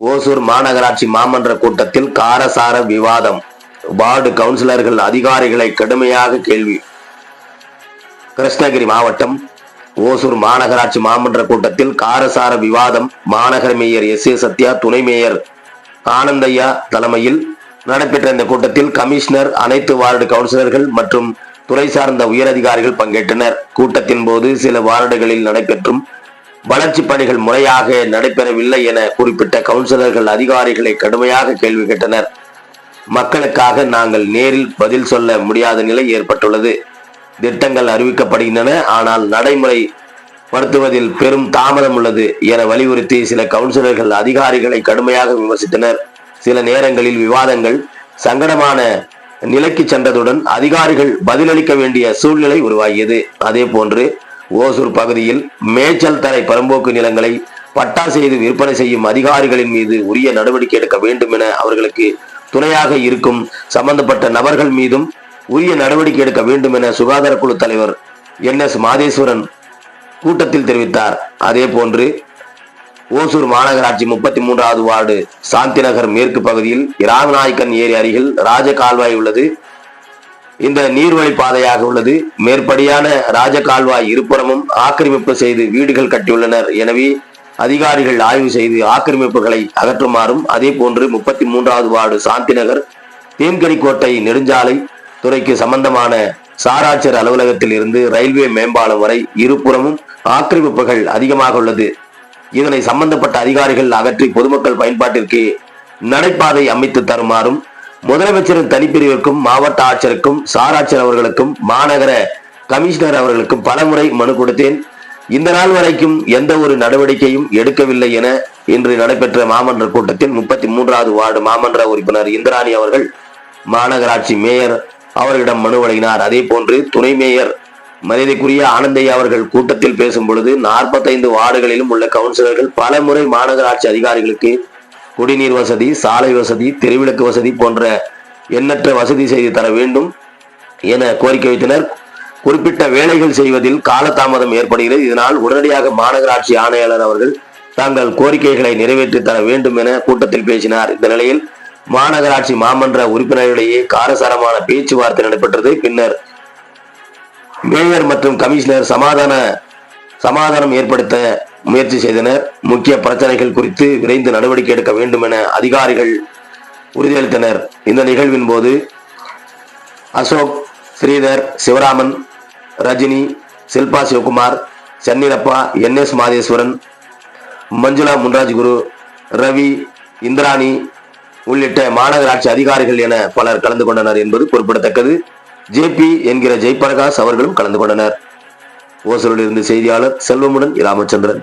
ஓசூர் மாநகராட்சி மாமன்ற கூட்டத்தில் காரசார விவாதம். வார்டு கவுன்சிலர்கள் அதிகாரிகளை கடுமையாக கேள்வி. கிருஷ்ணகிரி மாவட்டம் ஓசூர் மாநகராட்சி மாமன்ற கூட்டத்தில் காரசார விவாதம் மாநகர மேயர் எஸ் ஏ சத்யா துணை மேயர் ஆனந்தையா தலைமையில் நடைபெற்ற இந்த கூட்டத்தில் கமிஷனர் அனைத்து வார்டு கவுன்சிலர்கள் மற்றும் துறை சார்ந்த உயரதிகாரிகள் பங்கேற்றனர். கூட்டத்தின் போது சில வார்டுகளில் நடைபெற்றும் வளர்ச்சி பணிகள் முறையாக நடைபெறவில்லை என குறிப்பிட்ட கவுன்சிலர்கள் அதிகாரிகளை கடுமையாக கேள்வி கேட்டனர். மக்களுக்காக நாங்கள் நேரில் பதில் சொல்ல முடியாத நிலை ஏற்பட்டுள்ளது. திட்டங்கள் அறிவிக்கப்படுகின்றன ஆனால் நடைமுறை படுத்துவதில் பெரும் தாமதம் உள்ளது என வலியுறுத்தி சில கவுன்சிலர்கள் அதிகாரிகளை கடுமையாக விமர்சித்தனர். சில நேரங்களில் விவாதங்கள் சங்கடமான நிலைக்கு சென்றதுடன் அதிகாரிகள் பதிலளிக்க வேண்டிய சூழ்நிலை உருவாகியது. அதே போன்று ஓசூர் பகுதியில் மேய்ச்சல் தரை பரம்போக்கு நிலங்களை பட்டா செய்து விற்பனை செய்யும் அதிகாரிகளின் மீது உரிய நடவடிக்கை எடுக்க வேண்டும் என அவர்களுக்கு துணையாக இருக்கும் சம்பந்தப்பட்ட நபர்கள் மீதும் உரிய நடவடிக்கை எடுக்க வேண்டும் என சுகாதார குழு தலைவர் என் எஸ் மாதேஸ்வரன் கூட்டத்தில் தெரிவித்தார். அதே போன்று ஓசூர் மாநகராட்சி முப்பத்தி மூன்றாவது வார்டு சாந்திநகர் மேற்கு பகுதியில் ராமநாயக்கன் ஏரி அருகில் ராஜ கால்வாய் உள்ளது. இந்த நீர்வழி பாதையாக உள்ளது. மேற்படியான ராஜ கால்வாய் இருபுறமும் ஆக்கிரமிப்பு செய்து வீடுகள் கட்டியுள்ளனர். எனவே அதிகாரிகள் ஆய்வு செய்து ஆக்கிரமிப்புகளை அகற்றுமாறும் அதே போன்று முப்பத்தி மூன்றாவது வார்டு சாந்திநகர் தேன்கனிக்கோட்டை நெடுஞ்சாலை துறைக்கு சம்பந்தமான சாராட்சியர் அலுவலகத்தில் இருந்து ரயில்வே மேம்பாலம் வரை இருபுறமும் ஆக்கிரமிப்புகள் அதிகமாக உள்ளது. இதனை சம்பந்தப்பட்ட அதிகாரிகள் அகற்றி பொதுமக்கள் பயன்பாட்டிற்கு நடைபாதை அமைத்து தருமாறும் முதலமைச்சரின் தனிப்பிரிவிற்கும் மாவட்ட ஆட்சியருக்கும் சாராட்சியர் அவர்களுக்கும் மாநகர கமிஷனர் அவர்களுக்கும் பலமுறை மனு கொடுத்தேன். இந்த நாள் வரைக்கும் எந்த ஒரு நடவடிக்கையும் எடுக்கவில்லை என இன்று நடைபெற்ற மாமன்ற கூட்டத்தில் முப்பத்தி மூன்றாவது வார்டு மாமன்ற உறுப்பினர் இந்திராணி அவர்கள் மாநகராட்சி மேயர் அவர்களிடம் மனு வழங்கினார். அதே போன்று துணை மேயர் மரியாதைக்குரிய ஆனந்தையா அவர்கள் கூட்டத்தில் பேசும் பொழுது நாற்பத்தைந்து வார்டுகளிலும் உள்ள கவுன்சிலர்கள் பல முறை மாநகராட்சி அதிகாரிகளுக்கு குடிநீர் வசதி சாலை வசதி தெருவிளக்கு வசதி போன்ற எண்ணற்ற வசதி செய்து தர வேண்டும் என கோரிக்கை வைத்தனர். குறிப்பிட்ட வேலைகள் செய்வதில் காலதாமதம் ஏற்படுகிறது. இதனால் உடனடியாக மாநகராட்சி ஆணையாளர் அவர்கள் தங்கள் கோரிக்கைகளை நிறைவேற்றி தர வேண்டும் என கூட்டத்தில் பேசினார். இந்த நிலையில் மாநகராட்சி மாமன்ற உறுப்பினர்களிடையே காரசாரமான பேச்சுவார்த்தை நடைபெற்றது. பின்னர் மேயர் மற்றும் கமிஷனர் சமாதான சமாதானம் ஏற்படுத்த முயற்சி செய்தனர். முக்கிய பிரச்சனைகள் குறித்து விரைந்து நடவடிக்கை எடுக்க வேண்டும் என அதிகாரிகள் உறுதியளித்தனர். இந்த நிகழ்வின் போது அசோக் ஸ்ரீதர் சிவராமன் ரஜினி சில்பா சிவகுமார் சென்னிரப்பா என் எஸ் மாதேஸ்வரன் மஞ்சுளா முன்ராஜ் குரு ரவி இந்திராணி உள்ளிட்ட மாநகராட்சி அதிகாரிகள் என பலர் கலந்து கொண்டனர் என்பது குறிப்பிடத்தக்கது. ஜேபி என்கிற ஜெய்பிரகாஷ் அவர்களும் கலந்து கொண்டனர். ஓசூரில் இருந்து செய்தியாளர் செல்வமுடன் ராமச்சந்திரன்